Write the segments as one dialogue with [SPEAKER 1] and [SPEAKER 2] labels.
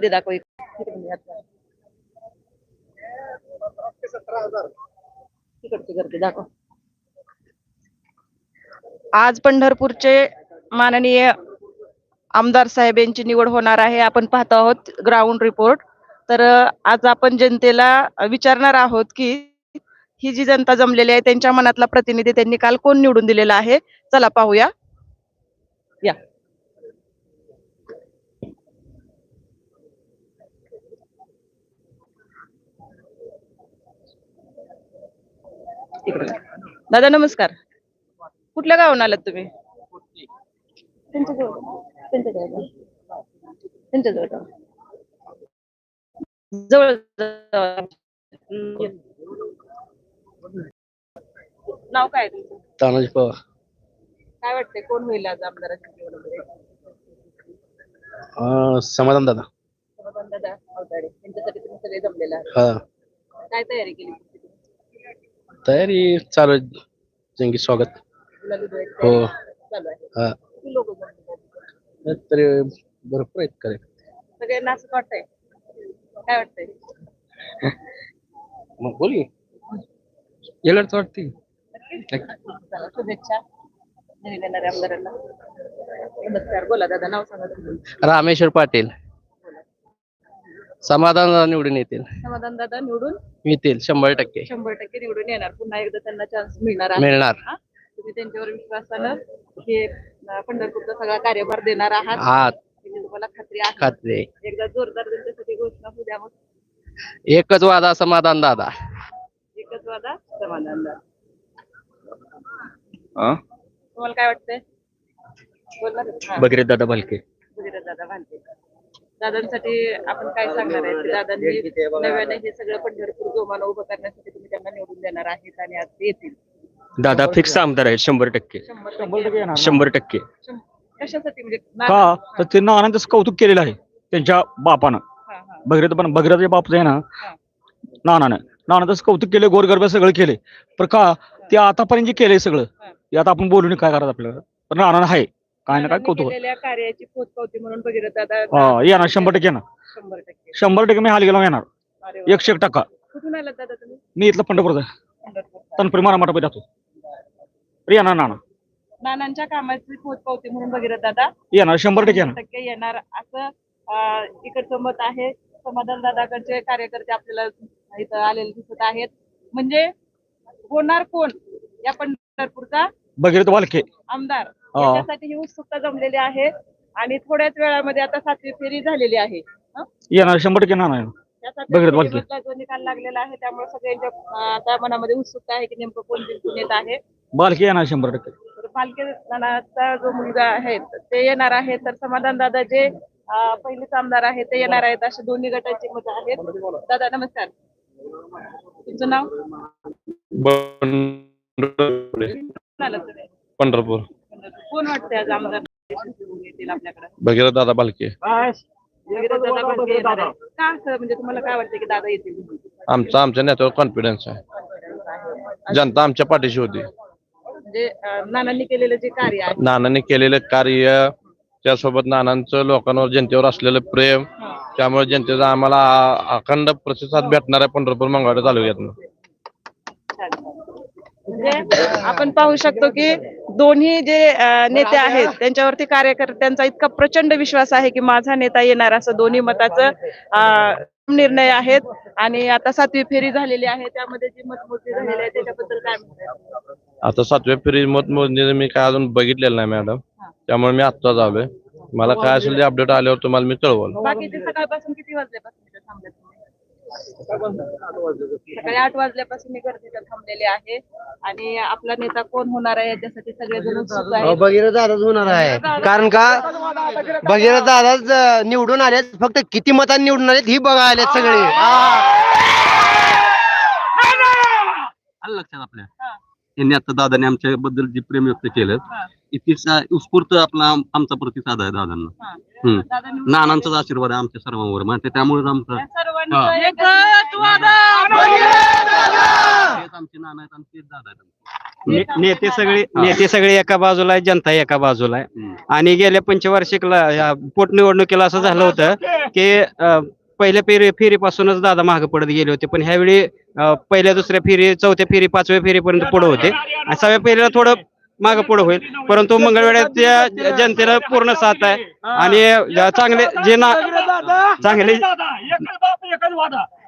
[SPEAKER 1] दे दाखव एक. तिकडची गर्दी दाखव. आज पंढरपूरचे माननीय आमदार साहेब यांची निवड होणार आहे. आपण पाहतो आहोत ग्राउंड रिपोर्ट तर आज आपण जनतेला विचारणार आहोत की ही जी जनता जमलेली आहे त्यांच्या मनातला प्रतिनिधी त्यांनी काल कोण निवडून दिलेला आहे? चला पाहूया. या. दादा नमस्कार. कुठल्या गावून आलात तुम्ही. जवळ. नाव काय आहे तुमचं?
[SPEAKER 2] तानाजी पवार.
[SPEAKER 1] काय वाटतंय कोण होईल आज आमदाराच्या निवडणुकीत
[SPEAKER 2] अं, समाधान दादा.
[SPEAKER 1] समाधान दादा अवताडे. यांच्यासाठी तुम्ही सगळे जमलेला आहात.
[SPEAKER 2] हा.
[SPEAKER 1] काय तयारी केली?
[SPEAKER 2] तयारी चालू आहे. जंगी स्वागत. हो. हा. तरी भरपूर आहेत करे
[SPEAKER 1] सगळ्यांना असं वाटतंय. काय वाटतंय?
[SPEAKER 2] मग बोली येलच वाटते
[SPEAKER 1] नक्की? चला शुभेच्छा. नवीन येणाऱ्या आमदारांना. नमस्कार. बोला दादा नाव सांगा
[SPEAKER 2] रामेश्वर पाटील. समाधान दादा निवडून येतील.
[SPEAKER 1] समाधान दादा निवडून?
[SPEAKER 2] येतील शंभर टक्के.
[SPEAKER 1] शंभर टक्के निवडून येणार. पुन्हा एकदा त्यांना चान्स मिळणार आहे.
[SPEAKER 2] मिळणार.
[SPEAKER 1] हा? तुम्ही त्यांच्यावर विश्वासानं हे अं, पंढरपूरचा सगळा कार्यभार देणार आहात.
[SPEAKER 2] हा.
[SPEAKER 1] याची तुम्हाला खात्री आहे.
[SPEAKER 2] खात्री
[SPEAKER 1] एकदा जोरदार त्यांच्यासाठी घोषणा होऊ द्या मग.
[SPEAKER 2] एकच वादा समाधान दादा
[SPEAKER 1] एकच वादा समाधान दादा
[SPEAKER 3] हा?
[SPEAKER 1] तुम्हाला काय वाटतंय? बोलणार.
[SPEAKER 3] बगरे दादा भालके.
[SPEAKER 1] दादा भालके. दादांसाठी आपण काय सांगणार आहे? की दादांनी नव्याने हे सगळं पंढरपूर जोमानं उभं करण्यासाठी तुम्ही त्यांना निवडून देणार आहेत आणि आज ते येतील.
[SPEAKER 3] दादा फिक्स आमदार आहे शंभर टक्के.
[SPEAKER 1] शंभर टक्के
[SPEAKER 3] शंभर टक्के
[SPEAKER 1] शं- कशासाठी म्हणजे
[SPEAKER 4] का तर त्यांना आनंदच कौतुक केलेलं आहे त्यांच्या बापानं.
[SPEAKER 1] हा, हा.
[SPEAKER 4] भगीरथ पण भगीरथ बाप आहे ना
[SPEAKER 1] हा.
[SPEAKER 4] नानानं. नानाचं कौतुक केले गोरगरबा सगळं केले पण का ते आतापर्यंत जे केलंय सगळं. ते आता आपण बोलून काय करायचं आपल्याला. पण नानानं आहे. काय ना काय कौतुक
[SPEAKER 1] केलेल्या कार्याची पोचपावती म्हणून दादा
[SPEAKER 4] हा, येणार शंभर टक्के येणार.
[SPEAKER 1] शंभर टक्के.
[SPEAKER 4] शंभर टक्के मी हाल गेलो येणार.
[SPEAKER 1] अरे वा.
[SPEAKER 4] एकशे एक टक्का.
[SPEAKER 1] कुठून आलात दादा तुम्ही?
[SPEAKER 4] मी इथलं पंढरपूरचा.
[SPEAKER 1] पंढरपूर
[SPEAKER 4] तनपुरी मारा माटा जातो येणार नाना.
[SPEAKER 1] नानांच्या कामाची पोचपावती म्हणून भगीरथ दादा.
[SPEAKER 4] येणार शंभर टक्के येणार.
[SPEAKER 1] टक्के येणार. असं अं, इकडचं मत आहे. समाधान दादाकडचे कार्यकर्ते आपल्याला इथं आलेले दिसत आहेत. म्हणजे होणार कोण या पंढरपूरचा?
[SPEAKER 4] भगीरथ वालके
[SPEAKER 1] आमदार.
[SPEAKER 4] हा.
[SPEAKER 1] याच्यासाठी ही उत्सुकता जमलेली आहे. आणि थोड्याच वेळामध्ये आता सातवी फेरी झालेली आहे. हं?
[SPEAKER 4] येणार शंभर टक्के येणार
[SPEAKER 1] त्यासाठी जो निकाल लागलेला आहे. त्यामुळे सगळ्यांच्या अं, आता मनामध्ये उत्सुकता आहे की नेमकं कोण जिंकून येत आहे.
[SPEAKER 4] बालके येणार शंभर टक्के.
[SPEAKER 1] तर पालखे नानाचा जो मुलगा आहे ते येणार आहे. तर समाधान दादा जे अं, पहिलेच आमदार आहे ते येणार आहेत. असे दोन्ही गटांची मत आहेत. दादा नमस्कार. तुमचं नाव? तुम्ही?
[SPEAKER 2] पंढरपूर.
[SPEAKER 1] कोण वाटतंय आज आमदार येतील आपल्याकडे?
[SPEAKER 2] भगीरथ दादा बालके
[SPEAKER 1] भगीरथ दादा भालके येणार आहेत. का असं? म्हणजे तुम्हाला काय वाटतं की दादा येतील?
[SPEAKER 2] आमचा आमच्या नेत्यावर कॉन्फिडन्स आहे. जनता आमच्या पाठीशी होती.
[SPEAKER 1] म्हणजे अं, नानांनी केलेलं जे कार्य आहे.
[SPEAKER 2] नानांनी केलेलं कार्य त्यासोबत नानांचं लोकांवर जनतेवर असलेलं प्रेम त्यामुळे जनतेचा आम्हाला आ- अखंड प्रतिसाद भेटणार आहे पंढरपूर मंगळवार तालुक्यातनं.
[SPEAKER 1] म्हणजे आपण पाहू शकतो की दोन्ही जे नेते आहेत त्यांच्यावरती कार्यकर्त्यांचा इतका प्रचंड विश्वास आहे की माझा नेता येणार असं दोन्ही मताचं निर्णय आहेत. आणि आता सातवी फेरी झालेली आहे त्यामध्ये जी मतमोजणी झालेली आहे त्याच्याबद्दल काय म्हणतात
[SPEAKER 2] आता सातव्या फेरी मतमोजणी मी काय अजून बघितलेलं नाही मॅडम त्यामुळे मी आत्ताच आलोय. मला काय असेल ते अपडेट आल्यावर तुम्हाला मी कळवल.
[SPEAKER 1] बाकी ते सकाळपासून किती वाजल्यापासून थांबले? सकाळी आठ वाजल्यापासून मी गर्दीत थांबलेले आहे आणि आपला नेता कोण होणार आहे याच्यासाठी सगळेजण उत्सुक आहेत
[SPEAKER 5] भगीरथ दादाच होणार आहे कारण का भगीरथ दादाच अं, निवडून आलेत फक्त किती मतांनी निवडून आलेत ही बघा आलेत सगळे
[SPEAKER 6] आलं लक्षात आपल्या
[SPEAKER 1] हा.
[SPEAKER 6] यांनी आता दादाने आमच्या बद्दल जे प्रेम व्यक्त केलं
[SPEAKER 1] हा.
[SPEAKER 6] इतकी सा- उत्स्फूर्त आपला आम- आमचा प्रतिसाद आहे दादांना
[SPEAKER 1] हा.
[SPEAKER 6] हम्म.
[SPEAKER 1] दादा निवडून
[SPEAKER 6] नानांचाच आशीर्वाद आहे आमच्या सर्वांवर ते त्यामुळेच आमचं
[SPEAKER 1] या
[SPEAKER 6] हा. तेच आमचे नाना आहेत आणि तेच दादा आहेत आमचे.
[SPEAKER 7] ने- नेते सगळे नेते सगळे एका बाजूला आहे जनता एका बाजूला आहे. आणि गेल्या पंचवार्षिकला या पोटनिवडणुकीला असं झालं होतं की अं, पहिल्या फेरी फेरीपासूनच दादा मागे पडत गेले होते. पण ह्यावेळी अं, पहिल्या दुसऱ्या फेरी चौथ्या फेरी पाचव्या फेरीपर्यंत पुढे होते. आणि सहाव्या फेरीला थोडं मागे पुढे होईल. परंतु मंगळवेड्याच्या जनतेला पूर्ण साथ आहे. आणि अं, चांगले जे ना चांगले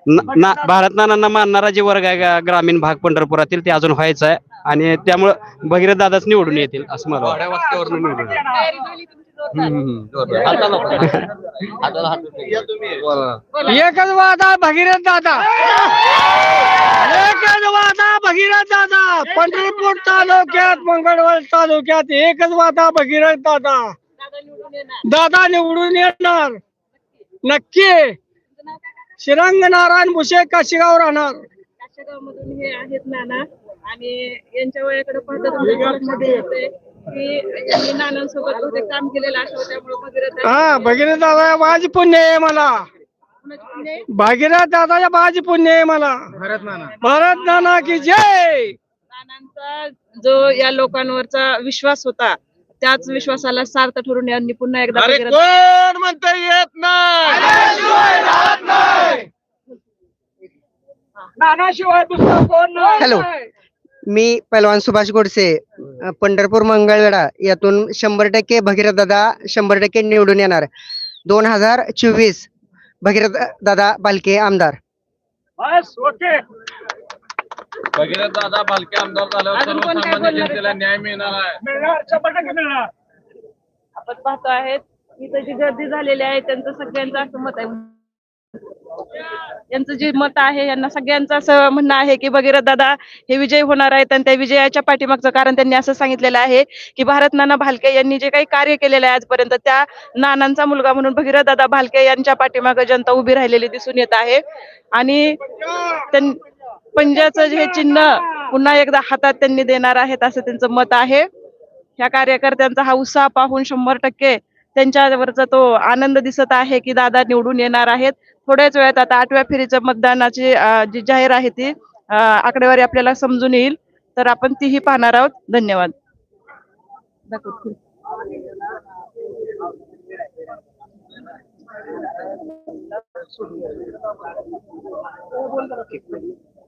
[SPEAKER 7] ना- ना- भारत नानांना मानणारा जे वर्ग आहे गा- ग्रामीण भाग पंढरपुरातील ते अजून व्हायचं आहे. आणि त्यामुळं भगीरथ दादाच निवडून येतील असं मला वाटतं.
[SPEAKER 4] एकच वादा भगीरथ दादा. एकच वादा भगीरथ दादा. पंढरपूर तालुक्यात मंगळवार तालुक्यात एकच वादा भगीरथ दादा. दादा निवडून येणार. नक्की. श्रीरंग नारायण भुसे काशीगाव राहणार?
[SPEAKER 1] काशेगावमधून हे आहेत नाना. आणि यांच्या वयाकडे पाहता तुमच्या मध्ये येते की नानांसोबत बहुतेक काम केलेलं आठवत त्यामुळे भगीरथ
[SPEAKER 4] हा भगीरथ दादा माझी पुण्य आहे मला. भागीरथ दादाच्या बाजी पुण्य आहे मला. भारत नाना की जय!
[SPEAKER 1] नानांचा जो या लोकांवरचा विश्वास होता त्याच विश्वासाला सार्थ ठरून यांनी पुन्हा एकदा
[SPEAKER 2] अरे कोण म्हणता येत नाही?
[SPEAKER 4] नानाशिवाय दुसरा कोण नाही.
[SPEAKER 5] हॅलो. मी पैलवान सुभाष गोडसे अ, पंढरपूर मंगळवेढा यातून शंभर टक्के भगीरथ दादा शंभर टक्के निवडून येणार. दोन हजार चोवीस भगीरथ दादा बालके आमदार.
[SPEAKER 4] बस ओके
[SPEAKER 2] भगीरथ दादा बालके आमदार झाल्यावर
[SPEAKER 1] अजून कोण काय
[SPEAKER 2] सर्वसामान्य
[SPEAKER 1] बोलणार?
[SPEAKER 2] जनतेला न्याय मिळणार आहे.
[SPEAKER 4] मिळणार शंभर टक्के मिळणार.
[SPEAKER 1] आपण पाहतो आहेत इथं जी गर्दी झालेली आहे त्यांचं सगळ्यांचं असं मत आहे. यांचं जे मत आहे यांना सगळ्यांचं असं म्हणणं आहे की भगीरथ दादा हे विजय होणार आहेत आणि त्या विजयाच्या पाठीमागचं कारण त्यांनी असं सांगितलेलं आहे की भारत नाना भालके यांनी जे काही कार्य केलेलं आहे आजपर्यंत त्या नानांचा मुलगा म्हणून भगीरथ दादा भालके यांच्या पाठीमागे जनता उभी राहिलेली दिसून येत आहे. आणि त्यां- पंजाचं जे चिन्ह पुन्हा एकदा हातात त्यांनी देणार आहेत असं त्यांचं मत आहे. ह्या कार्यकर्त्यांचा हा उत्साह पाहून शंभर टक्के त्यांच्यावरचा तो आनंद दिसत आहे की दादा निवडून येणार आहेत. थोड्याच वेळात आता आठव्या फेरीचं मतदानाची जी जाहीर आहे ती आकडेवारी आपल्याला समजून येईल. तर आपण तीही पाहणार आहोत. धन्यवाद.